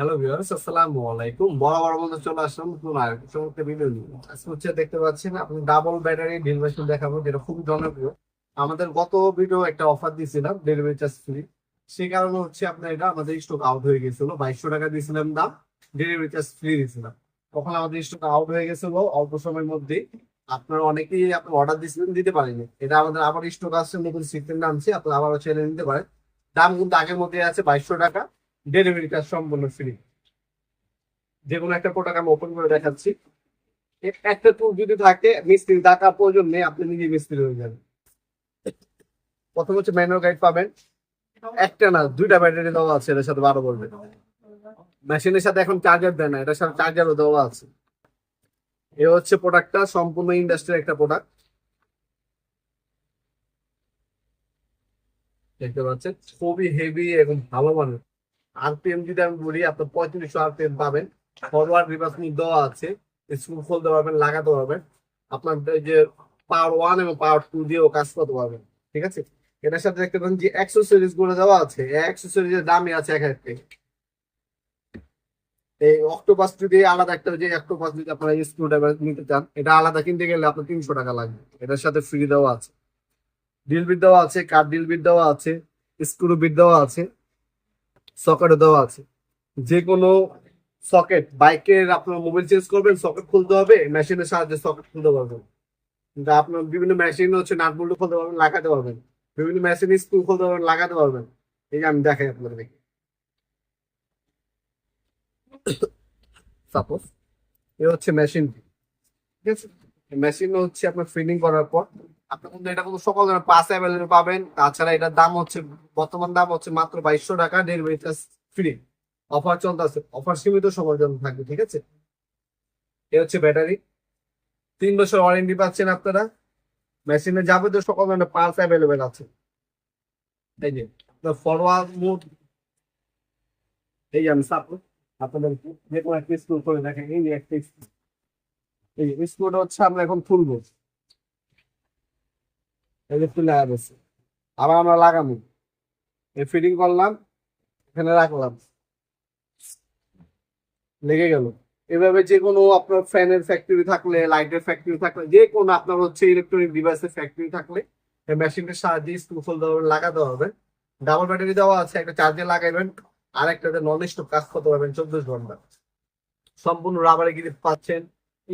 Hello viewers আসসালামু আলাইকুম। বরাবর মধ্যে চলে আসলাম নতুন আর চমৎকার ভিডিও আজকে হচ্ছে দেখতে পাচ্ছেন, আপনি ডাবল ব্যাটারি ড্রিল মেশিন দেখাবো, যেটা খুব জনপ্রিয়। আমাদের গত ভিডিও একটা অফার দিয়েছিলাম ডেলিভারি চার্জ ফ্রি সেই কারণে হচ্ছে আপনার এটা আমাদের স্টক আউট হয়ে গেছিল। বাইশশো টাকা দিয়েছিলাম দাম ডেলিভারি চার্জ ফ্রি দিয়েছিলাম। তখন আমাদের স্টক আউট হয়ে গেছিল অল্প সময়ের মধ্যে আপনার অনেকেই আপনি অর্ডার দিয়েছিলেন, দিতে পারেনি এটা আমাদের আবার স্টক আসছে নতুন সিস্টেম নামছে আপনি আবারও ছেড়ে নিতে পারেন। দাম কিন্তু আগের মধ্যে আছে, বাইশশো টাকা। ডেলিভারি চার্জ সম্পূর্ণ ফ্রি যে কোনো একটা প্রোডাক্ট আমি ওপেন করে দেখাচ্ছি। একটা টুল যদি থাকে, মিস্ত্রি টাকা প্রয়োজন নেই, আপনি নিজে মিস্ত্রি হয়ে যাবেন। প্রথম হচ্ছে ম্যানুয়াল গাইড পাবেন। একটা না, দুইটা ব্যাটারি দেওয়া আছে, এটার সাথে বারো বলবে। মেশিনের সাথে এখন চার্জার দেয় না, এটার সাথে চার্জারও দেওয়া আছে। এ হচ্ছে প্রোডাক্টটা সম্পূর্ণ ইন্ডাস্ট্রির একটা প্রোডাক্ট দেখতে পাচ্ছেন? খুবই হেভি এবং ভালো মানের। আরপিএম যদি আমি বলি, আপনার পঁয়ত্রিশশো আরপিএম পাবেন। ফরওয়ার্ড রিভার্স দেওয়া আছে। স্ক্রু খুলতে পারবেন, লাগাতে পারবেন। আপনার যে পাওয়ার ওয়ান এবং পাওয়ার টু দিয়েও কাজ করতে পারবেন। ঠিক আছে? এটার সাথে দেখতে পাবেন যে অ্যাক্সেসরিজগুলো দেওয়া আছে। অ্যাক্সেসরিজ এর দামই আছে এক থেকে এই অক্টোপাস যদি আলাদা একটা যে অক্টোপাস যদি আপনারা স্ক্রু ড্রাইভার নিতে চান, এটা আলাদা কিনতে গেলে আপনার তিনশো টাকা লাগবে। এটার সাথে ফ্রি দেওয়া আছে। ডিল বিট দেওয়া আছে কার ডিল বিট দেওয়া আছে স্ক্রু বিট দেওয়া আছে। সকেটও দেওয়া আছে। যে কোনো সকেট বাইকের আপনার মোবাইল চেঞ্জ করবেন সকেট খুলতে হবে মেশিনের সাহায্যে সকেট খুলতে পারবেন। আপনার বিভিন্ন মেশিন হচ্ছে নাট খুলতে পারবেন, লাগাতে পারবেন। বিভিন্ন মেশিন স্ক্রু খুলতে পারবেন, লাগাতে পারবেন। এই যে আমি দেখাই আপনাদের সাপোজ এ হচ্ছে মেশিন ঠিক আছে? মেশিন হচ্ছে আপনার ফিটিং করার পর, আপনার কিন্তু এটা কিন্তু সকল ধরনের পাস অ্যাভেলেবল পাবেন। তাছাড়া এটার দাম হচ্ছে, বর্তমান দাম হচ্ছে মাত্র বাইশশো টাকা ডেলিভারি চার্জ ফ্রি অফার চলতে আছে অফার সীমিত সময়ের জন্য থাকবে, ঠিক আছে? এ হচ্ছে ব্যাটারি তিন বছর ওয়ারেন্টি পাচ্ছেন আপনারা। মেশিনে যাবতীয় সকল ধরনের পার্টস অ্যাভেলেবেল আছে। এই যে ফরওয়ার্ড মুড এই যে আমি সাপোর্ট আপনাদের যে কোনো একটা স্কুল করে দেখেন এই যে একটা। এই স্ক্রুটা হচ্ছে আমরা এখন খুলবো। এই যে তুলে গেছে আবার আমরা লাগাবো। এই ফিটিং করলাম, এখানে রাখলাম। লেগে গেল। এভাবে যে কোনো আপনার ফ্যানের ফ্যাক্টরি থাকলে লাইটের ফ্যাক্টরি থাকলে যে কোনো আপনার হচ্ছে ইলেকট্রনিক ডিভাইসের ফ্যাক্টরি থাকলে মেশিনটার সাহায্যে স্ক্রু হবে লাগাতে হবে। ডাবল ব্যাটারি দেওয়া আছে, একটা চার্জে লাগাইবেন আর একটাতে নন স্টপ কাজ করতে পারবেন চব্বিশ ঘণ্টা। সম্পূর্ণ রাবারে গিরিপ পাচ্ছেন।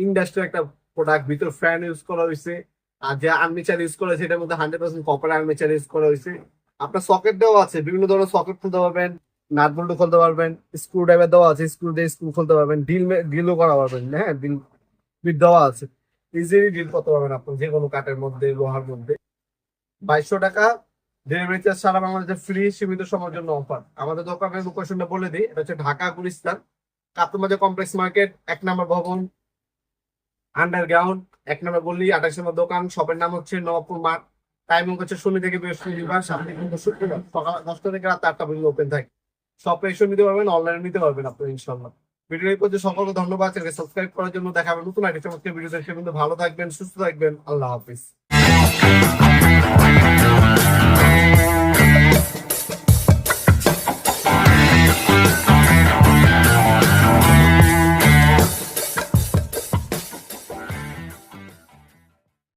ইন্ডাস্ট্রি একটা প্রোডাক্ট ভিতর ফ্যান ইউজ করা হয়েছে আর যে আর্মিচার ইউজ করা হয়েছে এটার মধ্যে hundred percent copper armature use করা হয়েছে আপনার সকেট দেওয়া আছে, বিভিন্ন ধরনের সকেট খুলতে পারবেন নাট খুলতে পারবেন স্ক্রু ড্রাইভার দেওয়া আছে স্ক্রু দিয়ে স্ক্রু খুলতে পারবেন ডিল ডিলও করা পারবেন হ্যাঁ ডিল বিট দেওয়া আছে। ইজিলি ডিল করতে পারবেন আপনি যে কোনো কাঠের মধ্যে, লোহার মধ্যে। বাইশশো টাকা ডেলিভারি চার্জ সারা বাংলাদেশে ফ্রি সীমিত সময়ের জন্য অফার আমাদের দোকানের লোকেশনটা বলে দিই, এটা হচ্ছে ঢাকা, গুলিস্তান। কাতুমাজা কমপ্লেক্স মার্কেট এক নম্বর ভবন আন্ডারগ্রাউন্ড এক নম্বর বললি আঠাশ নম্বর দোকান, শপের নাম হচ্ছে নবাবপুর মাঠ টাইমিং হচ্ছে শনি থেকে বৃহস্পতিবার সামনে কিন্তু সকাল দশটা থেকে রাত আটটা পর্যন্ত ওপেন থাকে। শপে এসে নিতে পারবেন অনলাইনে নিতে পারবেন আপনি ইনশাল্লাহ ভিডিও এই পর্যন্ত সকলকে ধন্যবাদ। চ্যানেল সাবস্ক্রাইব করার জন্য দেখাবেন নতুন আইটেম চমৎকার ভিডিও দেখে কিন্তু ভালো থাকবেন, সুস্থ থাকবেন, আল্লাহ হাফিজ।